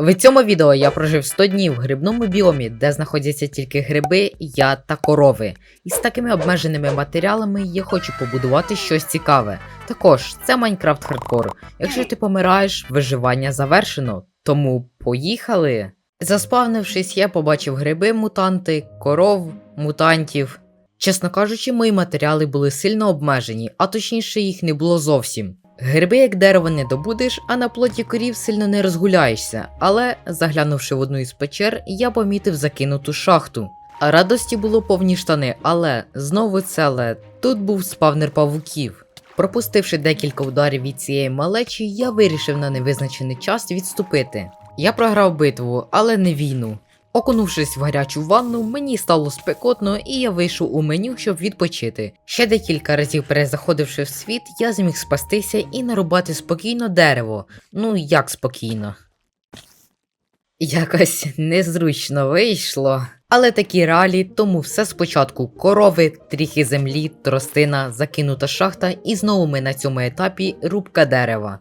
В цьому відео я прожив 100 днів в грибному біомі, де знаходяться тільки гриби, я та корови. І з такими обмеженими матеріалами я хочу побудувати щось цікаве. Також це Майнкрафт хардкор. Якщо ти помираєш, виживання завершено. Тому поїхали. Заспавнившись, я побачив гриби мутанти, коров, мутантів. Чесно кажучи, мої матеріали були сильно обмежені, а точніше їх не було зовсім. Гриби як дерево не добудеш, а на плоті корів сильно не розгуляєшся, але, заглянувши в одну із печер, я помітив закинуту шахту. Радості було повні штани, але знову целе, тут був спавнер павуків. Пропустивши декілька ударів від цієї малечі, я вирішив на невизначений час відступити. Я програв битву, але не війну. Окунувшись в гарячу ванну, мені стало спекотно, і я вийшов у меню, щоб відпочити. Ще декілька разів перезаходивши в світ, я зміг спастися і нарубати спокійно дерево. Ну як спокійно. Якось незручно вийшло. Але такі реалії, тому все спочатку корови, тріхи землі, тростина, закинута шахта, і знову ми на цьому етапі рубка дерева.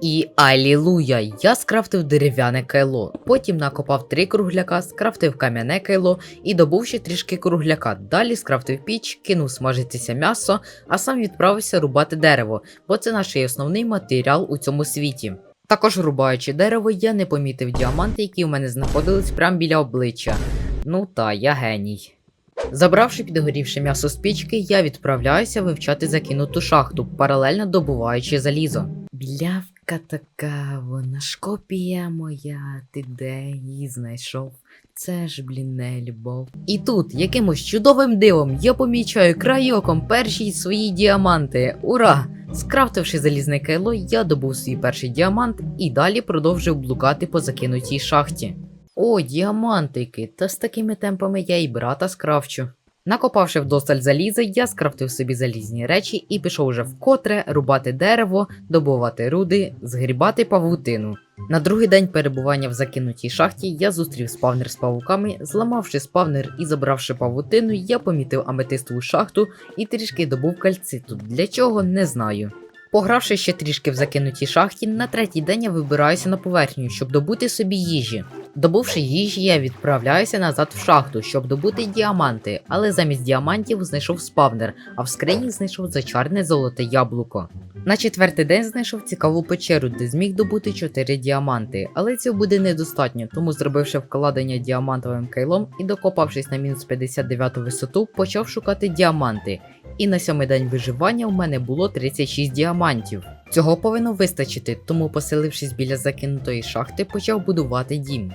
І алілуя, я скрафтив дерев'яне кайло. Потім накопав три кругляка, скрафтив кам'яне кайло і добув ще трішки кругляка. Далі скрафтив піч, кинув смажитися м'ясо, а сам відправився рубати дерево, бо це наш основний матеріал у цьому світі. Також рубаючи дерево, я не помітив діаманти, які в мене знаходились прямо біля обличчя. Ну та, я геній. Забравши підгорівше м'ясо з пічки, я відправляюся вивчати закинуту шахту, паралельно добуваючи залізо. Білявка така, вона ж копія моя, ти де її знайшов? Це ж, блін, не любов. І тут, якимось чудовим дивом, я помічаю крайоком перші свої діаманти. Ура! Скрафтивши залізне кайло, я добув свій перший діамант і далі продовжив блукати по закинутій шахті. О, діамантики, та з такими темпами я і брата скрафчу. Накопавши вдосталь заліза, я скрафтив собі залізні речі і пішов уже вкотре рубати дерево, добувати руди, згрібати павутину. На другий день перебування в закинутій шахті я зустрів спавнер з павуками, зламавши спавнер і забравши павутину, я помітив аметистову шахту і трішки добув кальциту. Для чого не знаю. Погравши ще трішки в закинутій шахті, на третій день я вибираюся на поверхню, щоб добути собі їжі. Добувши їжі, я відправляюся назад в шахту, щоб добути діаманти, але замість діамантів знайшов спавнер, а в скрині знайшов зачарне золоте яблуко. На четвертий день знайшов цікаву печеру, де зміг добути 4 діаманти, але цього буде недостатньо, тому зробивши вкладення діамантовим кайлом і докопавшись на мінус 59 висоту, почав шукати діаманти. І на сьомий день виживання у мене було 36 діамантів. Цього повинно вистачити, тому, поселившись біля закинутої шахти, почав будувати дім.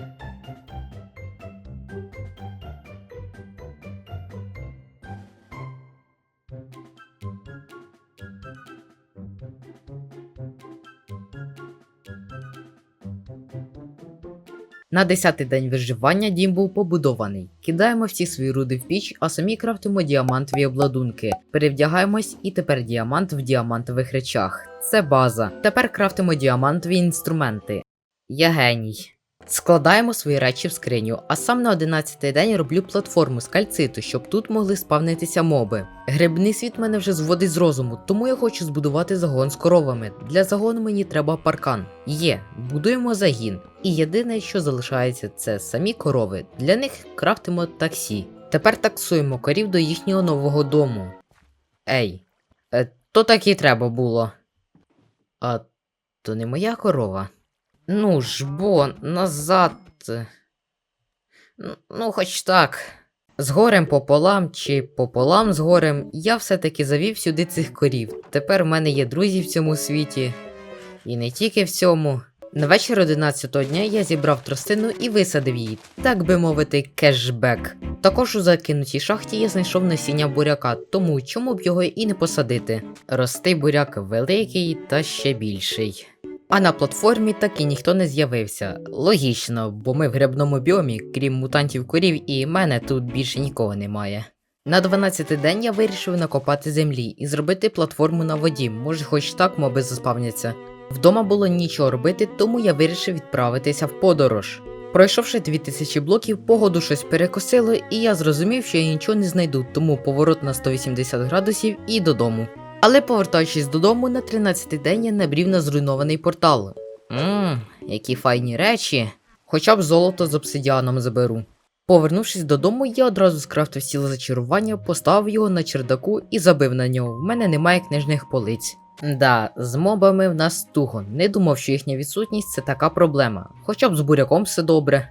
На 10-й день виживання дім був побудований. Кидаємо всі свої руди в піч, а самі крафтимо діамантові обладунки. Перевдягаємось, і тепер діамант в діамантових речах. Це база. Тепер крафтимо діамантові інструменти. Я геній. Складаємо свої речі в скриню, а сам на 11-й день роблю платформу з кальциту, щоб тут могли спавнитися моби. Грибний світ мене вже зводить з розуму, тому я хочу збудувати загон з коровами. Для загону мені треба паркан. Є, будуємо загін. І єдине, що залишається, це самі корови. Для них крафтимо таксі. Тепер таксуємо корів до їхнього нового дому. Ей, е, то так і треба було. А то не моя корова. Ну ж бо, назад. Ну, хоч так. З горем пополам чи пополам з горем, я все-таки завів сюди цих корів. Тепер в мене є друзі в цьому світі. І не тільки в цьому. На вечір 11-го дня я зібрав тростину і висадив її, так би мовити, кешбек. Також у закинутій шахті я знайшов насіння буряка, тому чому б його і не посадити. Рости буряк великий та ще більший. А на платформі так і ніхто не з'явився. Логічно, бо ми в грибному біомі, крім мутантів корів і мене тут більше нікого немає. На 12-й день я вирішив накопати землі і зробити платформу на воді, може хоч так моби заспавняться. Вдома було нічого робити, тому я вирішив відправитися в подорож. Пройшовши 2000 блоків, погоду щось перекосило, і я зрозумів, що я нічого не знайду, тому поворот на 180 градусів і додому. Але повертаючись додому, на 13-й день я набрів на зруйнований портал. Ммм, які файні речі. Хоча б золото з обсидіаном заберу. Повернувшись додому, я одразу скрафтив сіло зачарування, поставив його на чердаку і забив на нього. В мене немає книжних полиць. Да, з мобами в нас туго. Не думав, що їхня відсутність це така проблема. Хоча б з буряком все добре.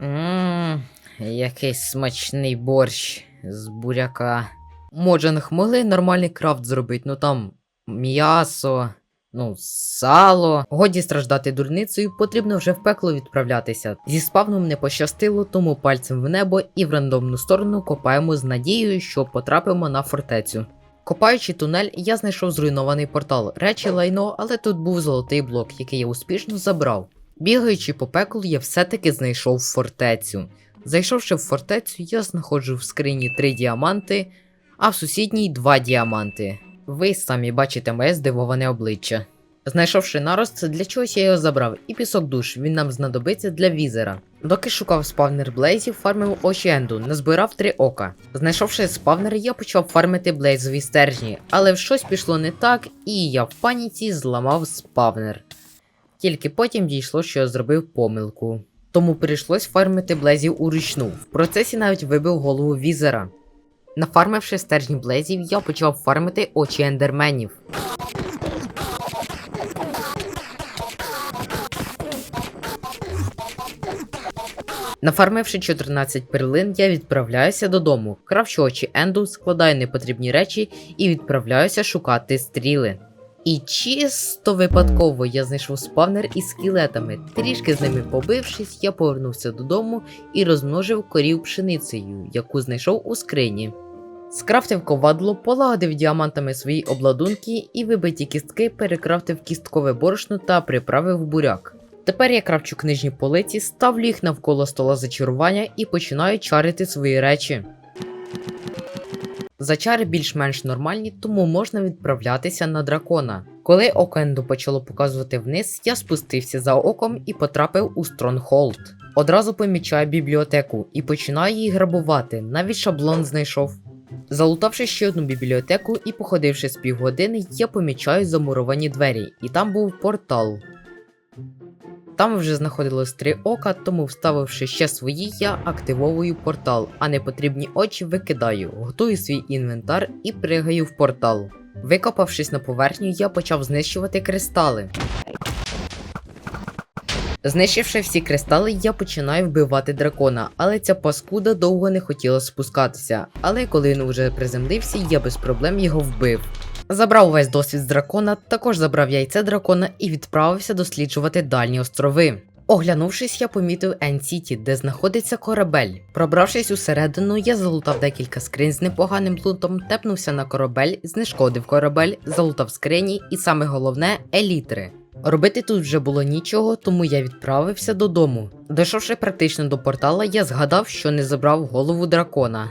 Ммм, якийсь смачний борщ з буряка. Моджанг могли нормальний крафт зробити, ну там м'ясо, ну, сало. Годі страждати дурницею, потрібно вже в пекло відправлятися. Зі спавном не пощастило, тому пальцем в небо і в рандомну сторону копаємо з надією, що потрапимо на фортецю. Копаючи тунель, я знайшов зруйнований портал. Речі лайно, але тут був золотий блок, який я успішно забрав. Бігаючи по пеклу, я все-таки знайшов фортецю. Зайшовши в фортецю, я знаходжу в скрині 3 діаманти, а в сусідній 2 діаманти. Ви самі бачите моє здивоване обличчя. Знайшовши нарост, для чогось я його забрав, і пісок душ, він нам знадобиться для візера. Доки шукав спавнер блейзів, фармив очі енду, назбирав три ока. Знайшовши спавнер, я почав фармити блейзові стержні, але щось пішло не так, і я в паніці зламав спавнер. Тільки потім дійшло, що я зробив помилку. Тому прийшлось фармити блейзів уручну. В процесі навіть вибив голову візера. Нафармивши стержні блейзів, я почав фармити очі ендерменів. Нафармивши 14 перлин, я відправляюся додому, кравчу очі Енду, складаю непотрібні речі і відправляюся шукати стріли. І чисто випадково я знайшов спавнер із скелетами. Трішки з ними побившись, я повернувся додому і розмножив корів пшеницею, яку знайшов у скрині. Скрафтив ковадло, полагодив діамантами свої обладунки і вибиті кістки перекрафтив кісткове борошно та приправив буряк. Тепер я кравчу книжні полиці, ставлю їх навколо стола зачарування і починаю чарити свої речі. Зачари більш-менш нормальні, тому можна відправлятися на дракона. Коли око Енду почало показувати вниз, я спустився за оком і потрапив у Стронгхолд. Одразу помічаю бібліотеку і починаю її грабувати, навіть шаблон знайшов. Залутавши ще одну бібліотеку і походивши з півгодини, я помічаю замуровані двері, і там був портал. Там вже знаходилось три ока, тому вставивши ще свої, я активовую портал, а непотрібні очі викидаю, готую свій інвентар і пригаю в портал. Викопавшись на поверхню, я почав знищувати кристали. Знищивши всі кристали, я починаю вбивати дракона, але ця паскуда довго не хотіла спускатися. Але коли він уже приземлився, я без проблем його вбив. Забрав весь досвід з дракона, також забрав яйце дракона і відправився досліджувати дальні острови. Оглянувшись, я помітив Ен-Сіті, де знаходиться корабель. Пробравшись усередину, я залутав декілька скринь з непоганим лутом, тепнувся на корабель, знешкодив корабель, залутав скрині і саме головне елітри. Робити тут вже було нічого, тому я відправився додому. Дійшовши практично до портала, я згадав, що не забрав голову дракона.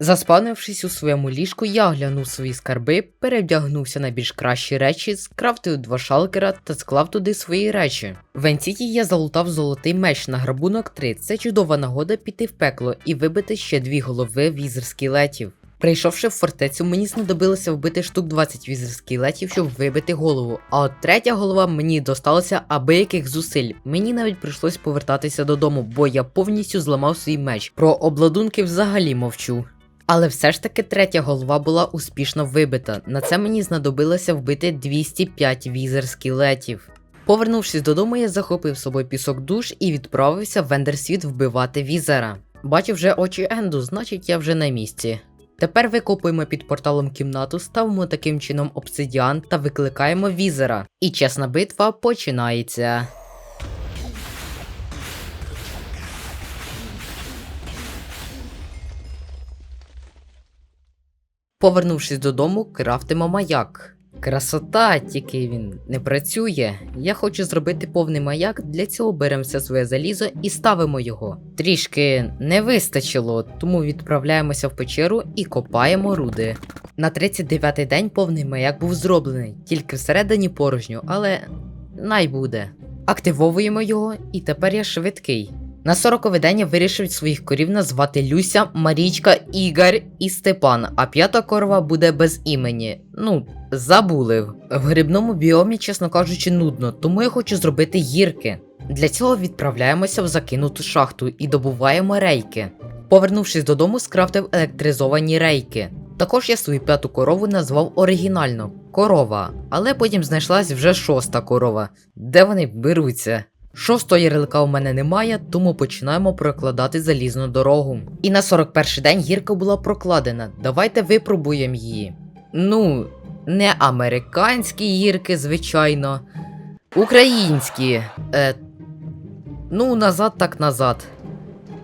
Заспавнившись у своєму ліжку, я оглянув свої скарби, перевдягнувся на більш кращі речі, скрафтив два шалкера та склав туди свої речі. В Енсіті я залутав золотий меч на грабунок 3. Це чудова нагода піти в пекло і вибити ще дві голови візер скелетів. Прийшовши в фортецю, мені знадобилося вбити штук 20 візер скелетів, щоб вибити голову. А от третя голова мені досталася аби яких зусиль. Мені навіть прийшлось повертатися додому, бо я повністю зламав свій меч. Про обладунки взагалі мовчу. Але все ж таки третя голова була успішно вибита. На це мені знадобилося вбити 205 візер скелетів. Повернувшись додому, я захопив з собою пісок душ і відправився в Ендерсвіт вбивати візера. Бачив вже очі Енду, значить я вже на місці. Тепер викопуємо під порталом кімнату, ставимо таким чином обсидіан та викликаємо візера. І чесна битва починається. Повернувшись додому, крафтимо маяк. Красота, тільки він не працює. Я хочу зробити повний маяк, для цього беремо все своє залізо і ставимо його. Трішки не вистачило, тому відправляємося в печеру і копаємо руди. На 39-й день повний маяк був зроблений, тільки всередині порожньо, але най буде. Активовуємо його, і тепер я швидкий. На сороковий день вирішив своїх корів назвати Люся, Марічка, Ігор і Степан, а п'ята корова буде без імені. Ну, забулив. В грибному біомі, чесно кажучи, нудно, тому я хочу зробити гірки. Для цього відправляємося в закинуту шахту і добуваємо рейки. Повернувшись додому, скрафтив електризовані рейки. Також я свою п'яту корову назвав оригінально корова, але потім знайшлась вже шоста корова. Де вони беруться? Шостого ярлика у мене немає, тому починаємо прокладати залізну дорогу. І на 41-й день гірка була прокладена. Давайте випробуємо її. Ну, не американські гірки, звичайно. Українські. Е, ну, назад так назад.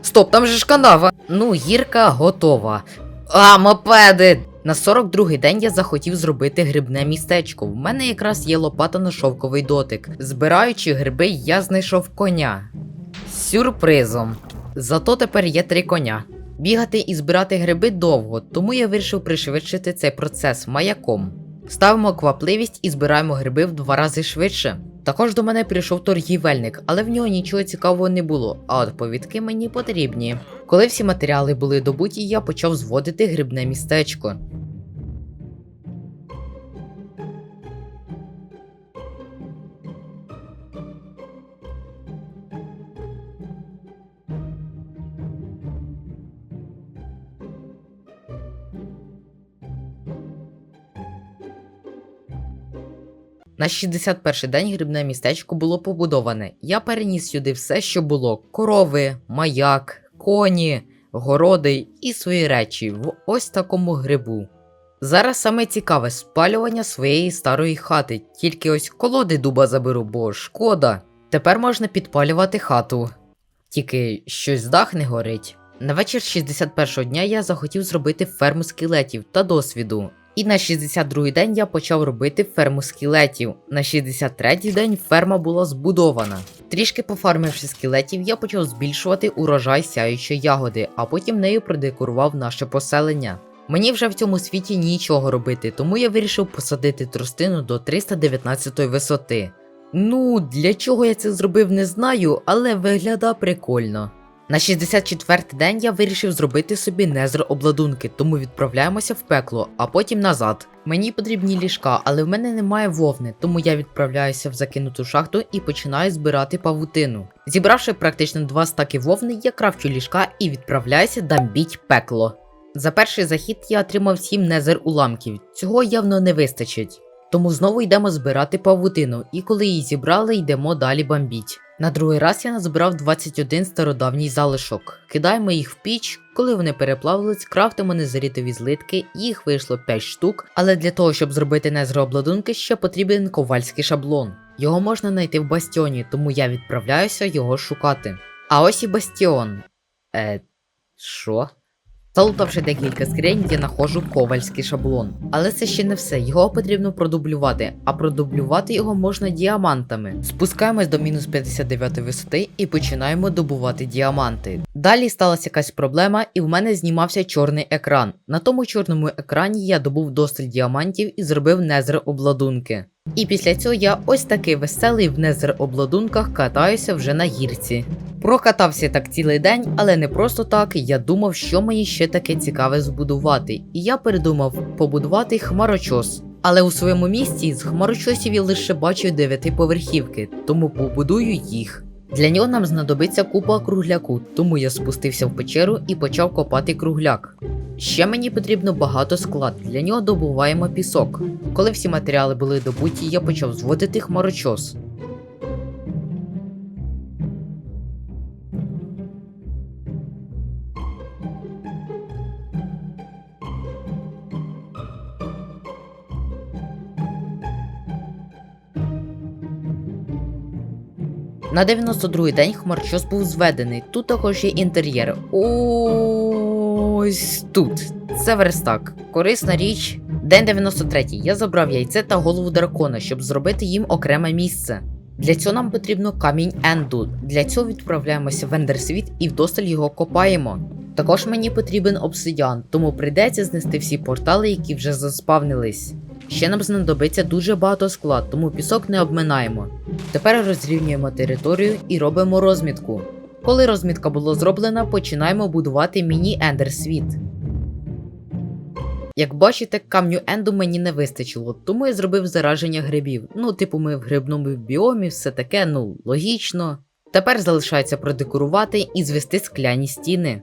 Стоп, там же ж канава. Ну, гірка готова. А, мопеди! На 42-й день я захотів зробити грибне містечко. В мене якраз є лопата на шовковий дотик. Збираючи гриби, я знайшов коня. Сюрпризом. Зато тепер є три коня. Бігати і збирати гриби довго, тому я вирішив пришвидшити цей процес маяком. Ставимо квапливість і збираємо гриби в два рази швидше. Також до мене прийшов торгівельник, але в нього нічого цікавого не було, а от повідки мені потрібні. Коли всі матеріали були добуті, я почав зводити грибне містечко. На 61 день грибне містечко було побудоване. Я переніс сюди все, що було: корови, маяк, коні, городи і свої речі в ось такому грибу. Зараз саме цікаве спалювання своєї старої хати, тільки ось колоди дуба заберу, бо шкода. Тепер можна підпалювати хату. Тільки щось дах не горить. На вечір 61-го дня я захотів зробити ферму скелетів та досвіду. І на 62-й день я почав робити ферму скелетів. На 63-й день ферма була збудована. Трішки пофармивши скелетів, я почав збільшувати урожай сяючої ягоди, а потім нею продекорував наше поселення. Мені вже в цьому світі нічого робити, тому я вирішив посадити тростину до 319 висоти. Ну, для чого я це зробив, не знаю, але вигляда прикольно. На 64-й день я вирішив зробити собі незр обладунки, тому відправляємося в пекло, а потім назад. Мені потрібні ліжка, але в мене немає вовни, тому я відправляюся в закинуту шахту і починаю збирати павутину. Зібравши практично два стаки вовни, я крафчу ліжка і відправляюся дамбіть пекло. За перший захід я отримав 7 незер уламків, цього явно не вистачить. Тому знову йдемо збирати павутину, і коли її зібрали, йдемо далі бомбіть. На другий раз я назбирав 21 стародавній залишок. Кидаємо їх в піч, коли вони переплавились, крафтимо незарітові злитки, їх вийшло 5 штук, але для того, щоб зробити незрообладунки, ще потрібен ковальський шаблон. Його можна знайти в бастіоні, тому я відправляюся його шукати. А ось і бастіон. Е, що? Залутавши декілька скринь, я знаходжу ковальський шаблон. Але це ще не все, його потрібно продублювати, а продублювати його можна діамантами. Спускаємось до мінус 59 висоти і починаємо добувати діаманти. Далі сталася якась проблема, і в мене знімався чорний екран. На тому чорному екрані я добув досталь діамантів і зробив незер обладунки. І після цього я ось такий веселий в незер обладунках катаюся вже на гірці. Прокатався так цілий день, але не просто так. Я думав, що мені ще таке цікаве збудувати. І я передумав побудувати хмарочос. Але у своєму місті з хмарочосів я лише бачу дев'ятиповерхівки, тому побудую їх. Для нього нам знадобиться купа кругляку, тому я спустився в печеру і почав копати кругляк. Ще мені потрібно багато склад, для нього добуваємо пісок. Коли всі матеріали були добуті, я почав зводити хмарочос. На 92-й день хмарчос був зведений. Тут також є інтер'єр. Ось тут. Це верстак. Корисна річ. День 93. Я забрав яйце та голову дракона, щоб зробити їм окреме місце. Для цього нам потрібно камінь Енду. Для цього відправляємося в Ендерсвіт і вдосталь його копаємо. Також мені потрібен обсидіан, тому прийдеться знести всі портали, які вже заспавнились. Ще нам знадобиться дуже багато скла, тому пісок не обминаємо. Тепер розрівнюємо територію і робимо розмітку. Коли розмітка була зроблена, починаємо будувати міні-ендер світ. Як бачите, камню енду мені не вистачило, тому я зробив зараження грибів. Ну, типу, ми в грибному біомі, все таке, ну, логічно. Тепер залишається продекорувати і звести скляні стіни.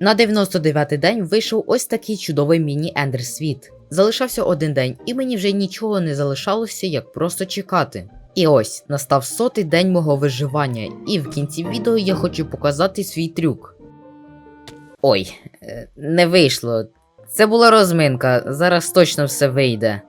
На 99-й день вийшов ось такий чудовий міні-ендер світ. Залишався один день, і мені вже нічого не залишалося, як просто чекати. І ось настав сотий день мого виживання, і в кінці відео я хочу показати свій трюк. Ой, е, не вийшло. Це була розминка, зараз точно все вийде.